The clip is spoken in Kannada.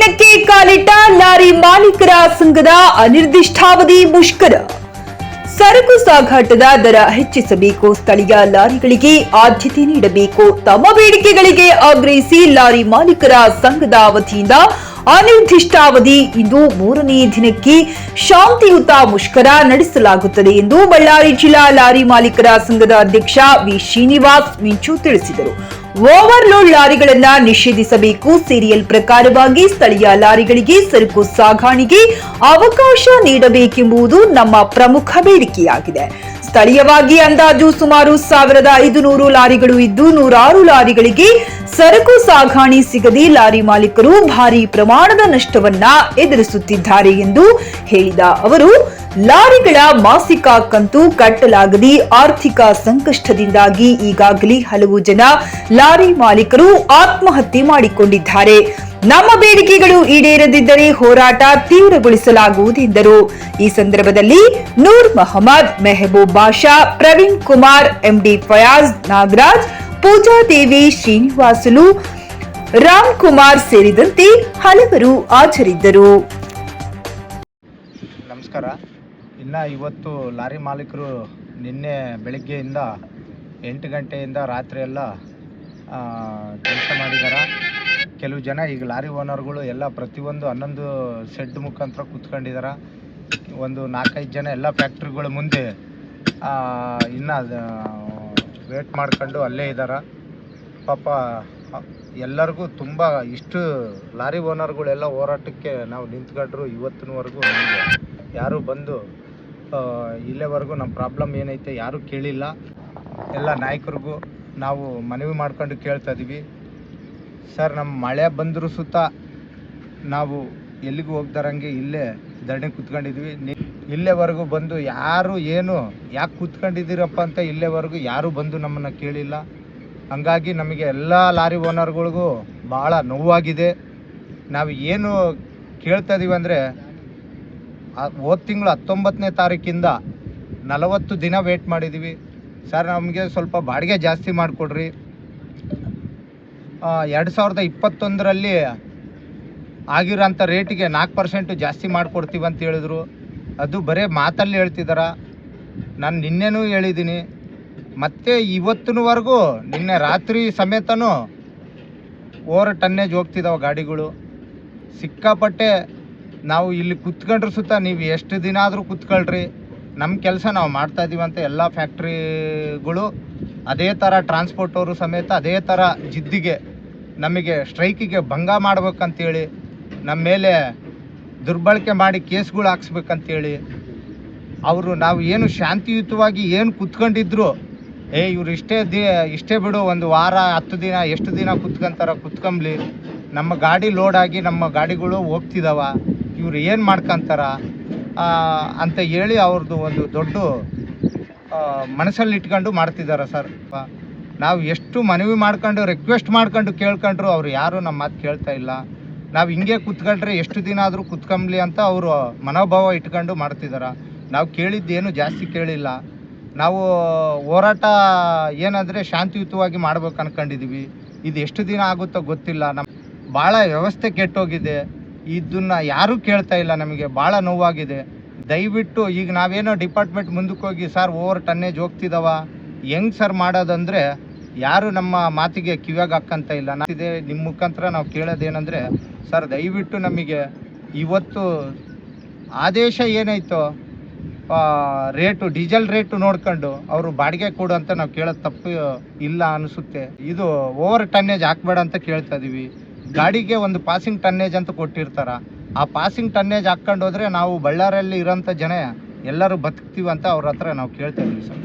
ದಿನಕ್ಕೆ ಕಾಲಿಟ್ಟ ಲಾರಿ ಮಾಲೀಕರ ಸಂಘದ ಅನಿರ್ದಿಷ್ಟಾವಧಿ ಮುಷ್ಕರ. ಸರಕು ಸಾಗಾಟದ ದರ ಹೆಚ್ಚಿಸಬೇಕು, ಸ್ಥಳೀಯ ಲಾರಿಗಳಿಗೆ ಆದ್ಯತೆ ನೀಡಬೇಕು. ತಮ್ಮ ಬೇಡಿಕೆಗಳಿಗೆ ಆಗ್ರಹಿಸಿ ಲಾರಿ ಮಾಲೀಕರ ಸಂಘದ ವತಿಯಿಂದ ಅನಿರ್ದಿಷ್ಟಾವಧಿ. ಇಂದು ಮೂರನೇ ದಿನಕ್ಕೆ ಶಾಂತಿಯುತ ಮುಷ್ಕರ ನಡೆಸಲಾಗುತ್ತದೆ ಎಂದು ಬಳ್ಳಾರಿ ಜಿಲ್ಲಾ ಲಾರಿ ಮಾಲೀಕರ ಸಂಘದ ಅಧ್ಯಕ್ಷ ವಿ. ಶ್ರೀನಿವಾಸ್ ಮಿಂಚು ತಿಳಿಸಿದರು. ಓವರ್ಲೋಡ್ ಲಾರಿಗಳನ್ನ ನಿಷೇಧಿಸಬೇಕು. ಸೀರಿಯಲ್ ಪ್ರಕಾರವಾಗಿ ಸ್ಥಳೀಯ ಲಾರಿಗಳಿಗೆ ಸರಕು ಸಾಗಾಣಿಗೆ ಅವಕಾಶ ನೀಡಬೇಕೆಂಬುದು ನಮ್ಮ ಪ್ರಮುಖ ಬೇಡಿಕೆಯಾಗಿದೆ. ಸ್ಥಳೀಯವಾಗಿ ಅಂದಾಜು ಸುಮಾರು ಸಾವಿರದ ಐದುನೂರು ಲಾರಿಗಳು ಇದ್ದು ನೂರಾರು ಲಾರಿಗಳಿಗೆ ಸರಕು ಸಾಗಾಣಿ ಸಿಗದೆ ಲಾರಿ ಮಾಲೀಕರು ಭಾರಿ ಪ್ರಮಾಣದ ನಷ್ಟವನ್ನ ಎದುರಿಸುತ್ತಿದ್ದಾರೆ ಎಂದು ಹೇಳಿದ ಅವರು, ಲಾರಿಗಳ ಮಾಸಿಕ ಕಂತು ಕಟ್ಟಲಾಗದೆ ಆರ್ಥಿಕ ಸಂಕಷ್ಟದಿಂದಾಗಿ ಈಗಾಗಲೇ ಹಲವು ಜನ ಲಾರಿ ಮಾಲೀಕರು ಆತ್ಮಹತ್ಯೆ ಮಾಡಿಕೊಂಡಿದ್ದಾರೆ. ನಮ್ಮ ಬೇಡಿಕೆಗಳು ಈಡೇರದಿದ್ದರೆ ಹೋರಾಟ ತೀವ್ರಗೊಳಿಸಲಾಗುವುದೆಂದರು ಈ ಸಂದರ್ಭದಲ್ಲಿ ನೂರ್ ಮಹಮ್ಮದ್ ಮೆಹಬೂಬ್ ಬಾಷಾ, ಪ್ರವೀಣ್ ಕುಮಾರ್, ಎಂಡಿ ಫಯಾಜ್ ನಾಗರಾಜ್, ಪೂಜಾ ದೇವಿ ಶ್ರೀನಿವಾಸುಲು, ರಾಮ್ ಕುಮಾರ್ ಸೇರಿದಂತೆ ಹಲವರು ಹಾಜರಿದ್ದರು. ನಮಸ್ಕಾರ. ಇನ್ನ ಇವತ್ತು ಲಾರಿ ಮಾಲೀಕರು ನಿನ್ನೆ ಬೆಳಗ್ಗೆಯಿಂದ ಎಂಟು ಗಂಟೆಯಿಂದ ರಾತ್ರಿ ಎಲ್ಲ ಕೆಲಸ ಮಾಡಿದ್ದಾರೆ ಕೆಲವು ಜನ ಈಗ ಲಾರಿ ಓನರ್ಗಳು ಎಲ್ಲ ಪ್ರತಿಯೊಂದು ಹನ್ನೊಂದು ಸೆಡ್ ಮುಖಾಂತರ ಕೂತ್ಕೊಂಡಿದ್ದಾರೆ ಒಂದು ನಾಲ್ಕೈದು ಜನ ಎಲ್ಲ ಫ್ಯಾಕ್ಟ್ರಿಗಳ ಮುಂದೆ ಇನ್ನು ವೇಟ್ ಮಾಡ್ಕೊಂಡು ಅಲ್ಲೇ ಇದ್ದಾರೆ ಪಾಪ, ಎಲ್ಲರಿಗೂ ತುಂಬ ಇಷ್ಟು ಲಾರಿ ಓನರ್ಗಳೆಲ್ಲ ಹೋರಾಟಕ್ಕೆ ನಾವು ನಿಂತ್ಕೊಂಡ್ರು ಇವತ್ತಿನವರೆಗೂ ಯಾರೂ ಬಂದು ಇಲ್ಲಿವರೆಗೂ ನಮ್ಮ ಪ್ರಾಬ್ಲಮ್ ಏನೈತೆ ಯಾರೂ ಕೇಳಿಲ್ಲ. ಎಲ್ಲ ನಾಯಕರಿಗೂ ನಾವು ಮನವಿ ಮಾಡ್ಕೊಂಡು ಕೇಳ್ತಾ ಇದೀವಿ. ಸರ್ ನಮ್ಮ ಮಳೆ ಬಂದರೂ ಸುತ್ತ ನಾವು ಎಲ್ಲಿಗೂ ಹೋಗ್ದಾರಂಗೆ ಇಲ್ಲೇ ಧರಣಿ ಕುತ್ಕೊಂಡಿದ್ವಿ. ಇಲ್ಲೇವರೆಗೂ ಬಂದು ಯಾರು ಏನು, ಯಾಕೆ ಕುತ್ಕೊಂಡಿದ್ದೀರಪ್ಪ ಅಂತ ಇಲ್ಲೇವರೆಗೂ ಯಾರೂ ಬಂದು ನಮ್ಮನ್ನು ಕೇಳಿಲ್ಲ. ಹಂಗಾಗಿ ನಮಗೆ ಎಲ್ಲ ಲಾರಿ ಓನರ್ಗಳಿಗೂ ಭಾಳ ನೋವಾಗಿದೆ. ನಾವು ಏನು ಕೇಳ್ತಾ ಇದ್ದೀವಿ ಅಂದರೆ ಹೋದ ತಿಂಗಳು ಹತ್ತೊಂಬತ್ತನೇ ತಾರೀಕಿಂದ ನಲವತ್ತು ದಿನ ವೇಟ್ ಮಾಡಿದ್ದೀವಿ ಸರ್, ನಮಗೆ ಸ್ವಲ್ಪ ಬಾಡಿಗೆ ಜಾಸ್ತಿ ಮಾಡಿಕೊಡ್ರಿ. ಎರಡು ಸಾವಿರದ ಇಪ್ಪತ್ತೊಂದರಲ್ಲಿ ಆಗಿರೋಂಥ ರೇಟಿಗೆ ನಾಲ್ಕು ಪರ್ಸೆಂಟು ಜಾಸ್ತಿ ಮಾಡಿಕೊಡ್ತೀವಿ ಅಂತ ಹೇಳಿದ್ರು. ಅದು ಬರೇ ಮಾತಲ್ಲಿ ಹೇಳ್ತಿದಾರ. ನಾನು ನಿನ್ನೆನೂ ಹೇಳಿದ್ದೀನಿ ಮತ್ತೆ ಇವತ್ತಿನವರೆಗೂ ನಿನ್ನೆ ರಾತ್ರಿ ಸಮೇತನೂ ಓವರ್ ಟನ್ನೇಜ್ ಹೋಗ್ತಿದ್ದಾವೆ ಗಾಡಿಗಳು. ಸಿಕ್ಕಾಪಟ್ಟೆ ನಾವು ಇಲ್ಲಿ ಕುತ್ಕೊಂಡ್ರು ಸುತ್ತ ನೀವು ಎಷ್ಟು ದಿನ ಆದರೂ ಕುತ್ಕೊಳ್ರಿ. ನಮ್ಮ ಕೆಲಸ ನಾವು ಮಾಡ್ತಾ ಇದ್ದೀವಿ ಅಂತ ಎಲ್ಲ ಫ್ಯಾಕ್ಟ್ರಿಗಳು ಅದೇ ಥರ ಟ್ರಾನ್ಸ್ಪೋರ್ಟ್ ಅವರು ಸಮೇತ ಅದೇ ಥರ ಜಿದ್ದಿಗೆ ನಮಗೆ ಸ್ಟ್ರೈಕಿಗೆ ಭಂಗ ಮಾಡ್ಬೇಕಂತೇಳಿ ನಮ್ಮ ಮೇಲೆ ದುರ್ಬಳಕೆ ಮಾಡಿ ಕೇಸ್ಗಳು ಹಾಕ್ಸ್ಬೇಕಂತೇಳಿ ಅವರು ನಾವು ಏನು ಶಾಂತಿಯುತವಾಗಿ ಏನು ಕುತ್ಕೊಂಡಿದ್ರು, ಏ ಇವ್ರು ಇಷ್ಟೇ ದಿ, ಇಷ್ಟೇ ಬಿಡು ಒಂದು ವಾರ, ಹತ್ತು ದಿನ, ಎಷ್ಟು ದಿನ ಕುತ್ಕೊಂತಾರ ಕುತ್ಕೊಂಬ್ಲಿ, ನಮ್ಮ ಗಾಡಿ ಲೋಡ್ ಆಗಿ ನಮ್ಮ ಗಾಡಿಗಳು ಹೋಗ್ತಿದಾವ, ಇವ್ರು ಏನು ಮಾಡ್ಕೊಂತಾರ? ಅಂತ ಹೇಳಿ ಅವ್ರದ್ದು ಒಂದು ದೊಡ್ಡ ಮನಸ್ಸಲ್ಲಿ ಇಟ್ಕೊಂಡು ಮಾಡ್ತಿದ್ದಾರೆ ಸರ್. ನಾವು ಎಷ್ಟು ಮನವಿ ಮಾಡ್ಕೊಂಡು ರಿಕ್ವೆಸ್ಟ್ ಮಾಡ್ಕೊಂಡು ಕೇಳ್ಕೊಂಡ್ರು ಅವ್ರು ಯಾರು ನಮ್ಮ ಮಾತು ಕೇಳ್ತಾ ಇಲ್ಲ. ನಾವು ಹಿಂಗೆ ಕೂತ್ಕೊಂಡ್ರೆ ಎಷ್ಟು ದಿನ ಆದರೂ ಕುತ್ಕೊಂಬ್ಲಿ ಅಂತ ಅವರು ಮನೋಭಾವ ಇಟ್ಕೊಂಡು ಮಾಡ್ತಿದ್ದಾರೆ ನಾವು ಕೇಳಿದ್ದೇನು ಜಾಸ್ತಿ ಕೇಳಿಲ್ಲ. ನಾವು ಹೋರಾಟ ಏನಂದರೆ ಶಾಂತಿಯುತವಾಗಿ ಮಾಡ್ಬೇಕು ಅನ್ಕೊಂಡಿದ್ದೀವಿ ಇದು ಎಷ್ಟು ದಿನ ಆಗುತ್ತೋ ಗೊತ್ತಿಲ್ಲ. ನಮ್ಮ ಭಾಳ ವ್ಯವಸ್ಥೆ ಕೆಟ್ಟೋಗಿದೆ. ಇದನ್ನ ಯಾರೂ ಕೇಳ್ತಾ ಇಲ್ಲ ನಮಗೆ. ಭಾಳ ನೋವಾಗಿದೆ. ದಯವಿಟ್ಟು ಈಗ ನಾವೇನೋ ಡಿಪಾರ್ಟ್ಮೆಂಟ್ ಮುಂದಕ್ಕೆ ಹೋಗಿ, ಸರ್, ಓವರ್ ಟನ್ನೇಜ್ ಹೋಗ್ತಿದ್ದಾವ ಹೆಂಗೆ ಸರ್ ಮಾಡೋದಂದರೆ ಯಾರು ನಮ್ಮ ಮಾತಿಗೆ ಕಿವಿಯಾಗ ಹಾಕಂತ ಇಲ್ಲ. ನಾ- ಇದೆ ನಿಮ್ಮ ಮುಖಾಂತರ ನಾವು ಕೇಳೋದೇನೆಂದರೆ, ಸರ್, ದಯವಿಟ್ಟು ನಮಗೆ ಇವತ್ತು ಆದೇಶ ಏನಾಯ್ತೋ ರೇಟು, ಡೀಸೆಲ್ ರೇಟು ನೋಡ್ಕೊಂಡು ಅವರು ಬಾಡಿಗೆ ಕೊಡು ಅಂತ ನಾವು ಕೇಳೋದು ತಪ್ಪು ಇಲ್ಲ ಅನಿಸುತ್ತೆ. ಇದು ಓವರ್ ಟನ್ನೇಜ್ ಹಾಕ್ಬೇಡ ಅಂತ ಕೇಳ್ತಾ ಇದೀವಿ. ಗಾಡಿಗೆ ಒಂದು ಪಾಸಿಂಗ್ ಟನ್ನೇಜ್ ಅಂತ ಕೊಟ್ಟಿರ್ತಾರ. ಆ ಪಾಸಿಂಗ್ ಟನ್ನೇಜ್ ಹಾಕ್ಕೊಂಡು ನಾವು ಬಳ್ಳಾರಿಯಲ್ಲಿ ಇರೋಂಥ ಜನ ಎಲ್ಲರೂ ಬದುಕ್ತೀವಿ ಅಂತ ಅವ್ರ ಹತ್ರ ನಾವು ಕೇಳ್ತಾ ಇದ್ದೀವಿ ಸರ್.